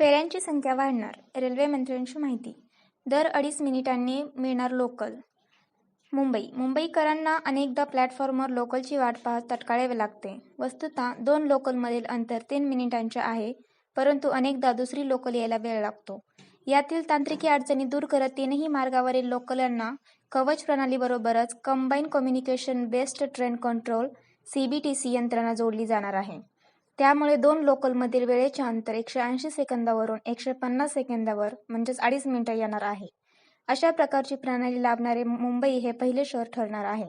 फेऱ्यांची संख्या वाढणार, रेल्वे मंत्र्यांची माहिती दर अडीच मिनिटांनी मिळणार लोकल मुंबई मुंबईकरांना अनेकदा प्लॅटफॉर्मवर लोकलची वाट पाहत तटकाळावे लागते. वस्तुतः दोन लोकलमधील अंतर तीन मिनिटांचे आहे, परंतु अनेकदा दुसरी लोकल यायला वेळ लागतो. यातील तांत्रिकी अडचणी दूर करत तीनही मार्गावरील लोकलांना कवच प्रणालीबरोबरच combine communication based train control C B T C यंत्रणा जोडली जाणार आहे. त्यामुळे दोन लोकलमधील वेळेचे अंतर एकशे ऐंशी सेकंदावरून एकशे पन्नास सेकंदावर म्हणजेच अडीच मिनिटं येणार आहे. अशा प्रकारची प्रणाली लाभणारे मुंबई हे पहिले शहर ठरणार आहे.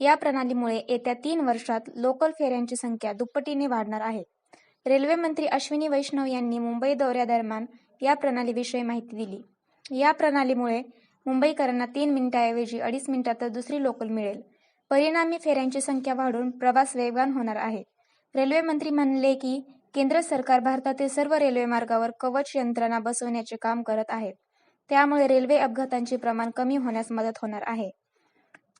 या प्रणालीमुळे येत्या तीन वर्षात लोकल फेऱ्यांची संख्या दुप्पटीने वाढणार आहे. रेल्वे मंत्री अश्विनी वैष्णव यांनी मुंबई दौऱ्यादरम्यान या प्रणालीविषयी माहिती दिली. या प्रणालीमुळे मुंबईकरांना तीन मिनिटाऐवजी अडीच मिनिटात दुसरी लोकल मिळेल. परिणामी फेऱ्यांची संख्या वाढून प्रवास वेगवान होणार आहे. रेल्वेमंत्री म्हणले की, केंद्र सरकार भारतातील सर्व रेल्वेमार्गावर कवच यंत्रणा बसवण्याचे काम करत आहे. त्यामुळे रेल्वे अपघातांचे प्रमाण कमी होण्यास मदत होणार आहे.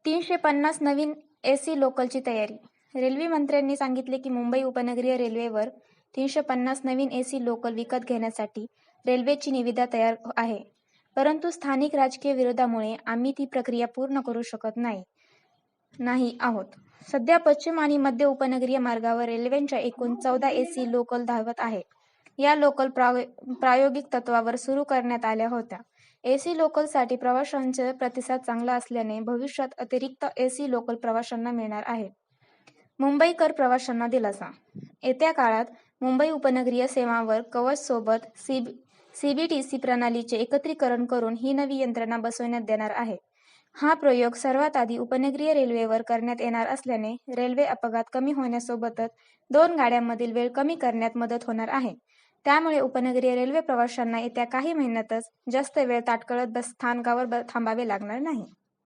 तीनशे पन्नास नवीन एसी लोकलची तयारी रेल्वे मंत्र्यांनी सांगितले की मुंबई उपनगरीय रेल्वेवर तीनशे पन्नास नवीन एसी लोकल विकत घेण्यासाठी रेल्वेची निविदा तयार आहे. परंतु स्थानिक राजकीय विरोधामुळे आम्ही ती प्रक्रिया पूर्ण करू शकत नाही नाही आहोत. सध्या पश्चिम आणि मध्य उपनगरीय मार्गावर रेल्वेच्या एकूण चौदा एसी लोकल धावत आहे या लोकल प्रायोगिक तत्त्वावर सुरू करण्यात आल्या होत्या. एसी लोकलसाठी प्रवाशांचा प्रतिसाद चांगला असल्याने भविष्यात अतिरिक्त एसी लोकल प्रवाशांना मिळणार आहे मुंबईकर प्रवाशांना दिलासा येत्या काळात मुंबई उपनगरीय सेवांवर कवच सोबत सीबीटीसी प्रणालीचे एकत्रीकरण करून ही नवी यंत्रणा बसवण्यात येणार आहे. हा प्रयोग सर्वात आधी उपनगरीय रेल्वेवर करण्यात येणार असल्याने रेल्वे अपघात कमी होण्यासोबतच दोन गाड्यांमधील वेळ कमी करण्यात मदत होणार आहे. त्यामुळे उपनगरीय रेल्वे प्रवाशांना येत्या काही महिन्यातच जास्त वेळ ताटकळत बस स्थानकावर थांबावे लागणार नाही.